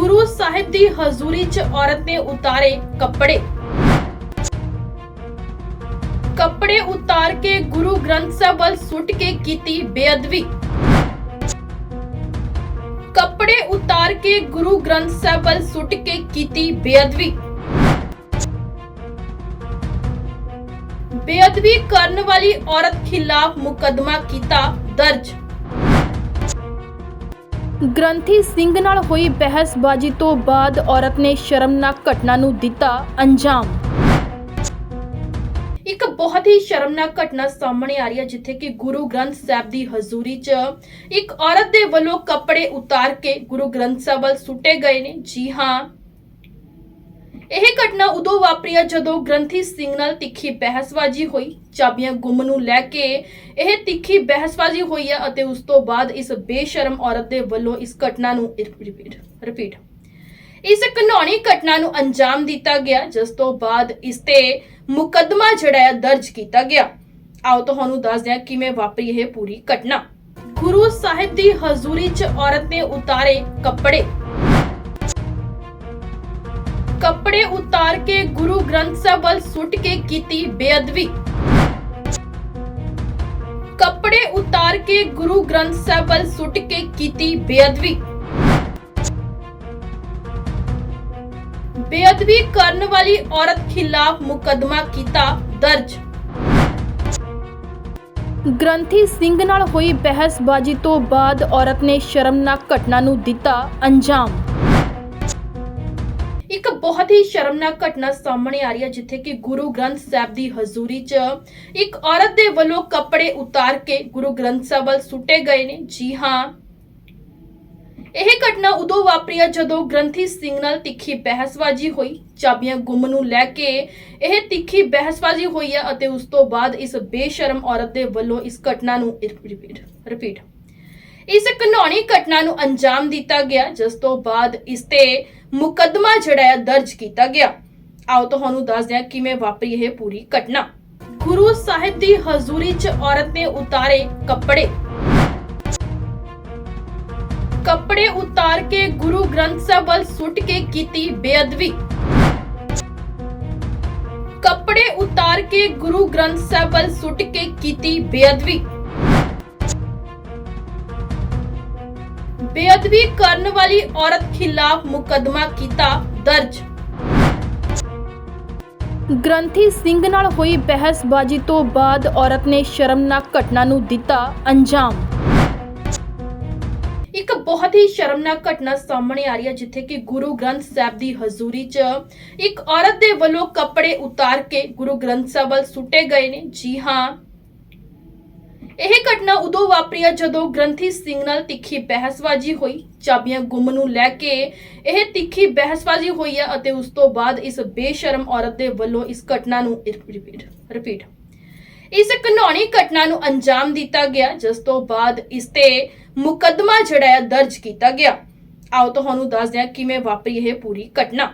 ਗੁਰੂ ਸਾਹਿਬ ਦੀ ਹਜ਼ੂਰੀ 'ਚ ਔਰਤ ਨੇ ਉਤਾਰੇ ਕੱਪੜੇ ਕੱਪੜੇ ਉਤਾਰ ਕੇ ਗੁਰੂ ਗ੍ਰੰਥ ਸਾਹਿਬ ਵੱਲ ਸੁੱਟ ਕੇ ਕੀਤੀ ਬੇਅਦਬੀ ਕੱਪੜੇ ਉਤਾਰ ਕੇ ਗੁਰੂ ਗ੍ਰੰਥ ਸਾਹਿਬ ਵੱਲ ਸੁੱਟ ਕੇ ਕੀਤੀ ਬੇਅਦਬੀ ਬੇਅਦਬੀ ਕਰਨ ਵਾਲੀ ਔਰਤ ਖਿਲਾਫ ਮੁਕੱਦਮਾ ਕੀਤਾ ਦਰਜ ਗ੍ਰੰਥੀ ਸਿੰਘ ਨਾਲ ਹੋਈ ਬਹਿਸਬਾਜ਼ੀ ਤੋਂ ਬਾਅਦ ਔਰਤ ਨੇ ਸ਼ਰਮਨਾਕ ਘਟਨਾ ਨੂੰ ਦਿੱਤਾ ਅੰਜਾਮ। ਇੱਕ ਬਹੁਤ ਹੀ ਸ਼ਰਮਨਾਕ ਘਟਨਾ ਸਾਹਮਣੇ ਆ ਰਹੀ ਹੈ, ਜਿੱਥੇ ਕਿ ਗੁਰੂ ਗ੍ਰੰਥ ਸਾਹਿਬ ਦੀ ਹਜ਼ੂਰੀ 'ਚ ਇੱਕ ਔਰਤ ਦੇ ਵੱਲੋਂ ਕੱਪੜੇ ਉਤਾਰ ਕੇ ਗੁਰੂ ਗ੍ਰੰਥ ਸਾਹਿਬ ਵੱਲ ਸੁੱਟੇ ਗਏ ਨੇ। ਜੀ ਹਾਂ ਇਹ ਘਟਨਾ ਉਦੋਂ ਵਾਪਰੀ ਹੈ ਜਦੋਂ ਗ੍ਰੰਥੀ ਸਿੰਘ ਨਾਲ ਤਿੱਖੀ ਬਹਿਸਬਾਜ਼ੀ ਹੋਈ। ਚਾਬੀਆਂ ਗੁੰਮ ਨੂੰ ਲੈ ਕੇ ਇਹ ਤਿੱਖੀ ਬਹਿਸਬਾਜ਼ੀ ਹੋਈ ਹੈ ਅਤੇ ਉਸ ਤੋਂ ਬਾਅਦ ਇਸ ਬੇਸ਼ਰਮ ਔਰਤ ਦੇ ਵੱਲੋਂ ਇਸ ਘਟਨਾ ਨੂੰ ਰਿਪੀਟ ਰਿਪੀਟ। ਇਸ ਘਨੌਣੀ ਘਟਨਾ ਨੂੰ ਅੰਜਾਮ ਦਿੱਤਾ ਗਿਆ, ਜਿਸ ਤੋਂ ਬਾਅਦ ਇਸ ਤੇ ਮੁਕੱਦਮਾ ਜਿਹੜਾ ਹੈ ਦਰਜ ਕੀਤਾ ਗਿਆ। ਆਓ ਤੁਹਾਨੂੰ ਦੱਸਦੇ ਹਾਂ ਕਿਵੇਂ ਵਾਪਰੀ ਇਹ ਪੂਰੀ ਘਟਨਾ। ਗੁਰੂ ਸਾਹਿਬ ਦੀ ਹਜ਼ੂਰੀ 'ਚ ਔਰਤ ਨੇ ਉਤਾਰੇ ਕੱਪੜੇ। ਕੱਪੜੇ ਉਤਾਰ ਕੇ ਗੁਰੂ ਗ੍ਰੰਥ ਸਾਹਿਬ ਵੱਲ ਸੁੱਟ ਕੇ ਕੀਤੀ ਬੇਅਦਬੀ। ਕੱਪੜੇ ਉਤਾਰ ਕੇ ਗੁਰੂ ਗ੍ਰੰਥ ਸਾਹਿਬ ਵੱਲ ਸੁੱਟ ਕੇ ਕੀਤੀ ਬੇਅਦਬੀ। ਬੇਅਦਬੀ ਕਰਨ ਵਾਲੀ ਔਰਤ ਖਿਲਾਫ ਮੁਕੱਦਮਾ ਕੀਤਾ ਦਰਜ। ਗ੍ਰੰਥੀ ਸਿੰਘ ਨਾਲ ਹੋਈ ਬਹਿਸਬਾਜ਼ੀ ਤੋਂ ਬਾਅਦ ਔਰਤ ਨੇ ਸ਼ਰਮਨਾਕ ਘਟਨਾ ਨੂੰ ਦਿੱਤਾ ਅੰਜਾਮ। ਇੱਕ ਬਹੁਤ ਹੀ ਸ਼ਰਮਨਾਕ ਘਟਨਾ ਸਾਹਮਣੇ ਆ ਰਹੀ ਹੈ, ਜਿੱਥੇ ਕਿ ਗੁਰੂ ਗ੍ਰੰਥ ਸਾਹਿਬ ਦੀ ਹਜ਼ੂਰੀ 'ਚ ਇੱਕ ਔਰਤ ਦੇ ਵੱਲੋਂ ਕੱਪੜੇ ਉਤਾਰ ਕੇ ਗੁਰੂ ਗ੍ਰੰਥ ਸਾਹਿਬ ਵੱਲ ਸੁੱਟੇ ਗਏ ਨੇ। ਜੀ ਹਾਂ, ਇਹ ਘਟਨਾ ਉਦੋਂ ਵਾਪਰੀ ਹੈ ਜਦੋਂ ਗ੍ਰੰਥੀ ਸਿੰਘ ਨਾਲ ਤਿੱਖੀ ਬਹਿਸਬਾਜ਼ੀ ਹੋਈ। ਚਾਬੀਆਂ ਗੁੰਮ ਨੂੰ ਲੈ ਕੇ ਇਹ ਤਿੱਖੀ ਬਹਿਸਬਾਜ਼ੀ ਹੋਈ ਹੈ ਅਤੇ ਉਸ ਤੋਂ ਬਾਅਦ ਇਸ ਬੇਸ਼ਰਮ ਔਰਤ ਦੇ ਵੱਲੋਂ ਇਸ ਘਟਨਾ ਨੂੰ ਰਿਪੀਟ ਰਿਪੀਟ। ਇਸ ਘਨੌਣੀ ਘਟਨਾ ਨੂੰ ਅੰਜਾਮ ਦਿੱਤਾ ਗਿਆ, ਜਿਸ ਤੋਂ ਬਾਅਦ ਇਸ ਤੇ ਮੁਕੱਦਮਾ ਜਿਹੜਾ ਹੈ ਦਰਜ ਕੀਤਾ ਗਿਆ ਆਓ ਤੁਹਾਨੂੰ ਦੱਸਦੇ ਹਾਂ ਕਿਵੇਂ ਵਾਪਰੀ ਇਹ ਪੂਰੀ ਘਟਨਾ ਗੁਰੂ ਸਾਹਿਬ ਦੀ ਹਜ਼ੂਰੀ 'ਚ ਔਰਤ ਨੇ ਉਤਾਰੇ ਕੱਪੜੇ ਕੱਪੜੇ ਉਤਾਰ ਕੇ ਗੁਰੂ ਗ੍ਰੰਥ ਸਾਹਿਬ ਵੱਲ ਸੁੱਟ ਕੇ ਕੀਤੀ ਬੇਅਦਬੀ ਕੱਪੜੇ ਉਤਾਰ ਕੇ ਗੁਰੂ ਗ੍ਰੰਥ ਸਾਹਿਬ ਵੱਲ ਸੁੱਟ ਕੇ ਕੀਤੀ ਬੇਅਦਬੀ ਬੇਅਦਬੀ ਕਰਨ ਵਾਲੀ ਔਰਤ ਖਿਲਾਫ ਮੁਕੱਦਮਾ ਕੀਤਾ ਦਰਜ। ਗ੍ਰੰਥੀ ਸਿੰਘ ਨਾਲ ਹੋਈ ਬਹਿਸਬਾਜ਼ੀ ਤੋਂ ਬਾਅਦ ਔਰਤ ਨੇ ਸ਼ਰਮਨਾਕ ਘਟਨਾ ਨੂੰ ਦਿੱਤਾ ਅੰਜਾਮ। ਇੱਕ ਬਹੁਤ ਹੀ ਸ਼ਰਮਨਾਕ ਘਟਨਾ ਸਾਹਮਣੇ ਆ ਰਹੀ ਹੈ, ਜਿੱਥੇ ਕਿ ਗੁਰੂ ਗ੍ਰੰਥ ਸਾਹਿਬ ਦੀ ਹਜ਼ੂਰੀ 'ਚ ਇੱਕ ਔਰਤ ਦੇ ਵੱਲੋਂ ਕੱਪੜੇ ਉਤਾਰ ਕੇ ਗੁਰੂ ਗ੍ਰੰਥ ਸਾਹਿਬ ਵੱਲ ਸੁੱਟੇ ਗਏ ਨੇ। ਜੀ ਹਾਂ ਇਹ ਘਟਨਾ ਉਦੋਂ ਵਾਪਰੀ ਹੈ ਜਦੋਂ ਗ੍ਰੰਥੀ ਸਿੰਘ ਨਾਲ ਤਿੱਖੀ ਬਹਿਸਬਾਜ਼ੀ ਹੋਈ। ਚਾਬੀਆਂ ਗੁੰਮ ਨੂੰ ਲੈ ਕੇ ਇਹ ਤਿੱਖੀ ਬਹਿਸਬਾਜ਼ੀ ਹੋਈ ਹੈ ਅਤੇ ਉਸ ਤੋਂ ਬਾਅਦ ਇਸ ਬੇਸ਼ਰਮ ਔਰਤ ਦੇ ਵੱਲੋਂ ਇਸ ਘਟਨਾ ਨੂੰ ਰਿਪੀਟ ਰਿਪੀਟ। ਇਸ ਘਨੌਣੀ ਘਟਨਾ ਨੂੰ ਅੰਜਾਮ ਦਿੱਤਾ ਗਿਆ, ਜਿਸ ਤੋਂ ਬਾਅਦ ਇਸ ਤੇ ਮੁਕੱਦਮਾ ਜਿਹੜਾ ਹੈ ਦਰਜ ਕੀਤਾ ਗਿਆ। ਆਓ ਤੁਹਾਨੂੰ ਦੱਸਦੇ ਹਾਂ ਕਿਵੇਂ ਵਾਪਰੀ ਇਹ ਪੂਰੀ ਘਟਨਾ।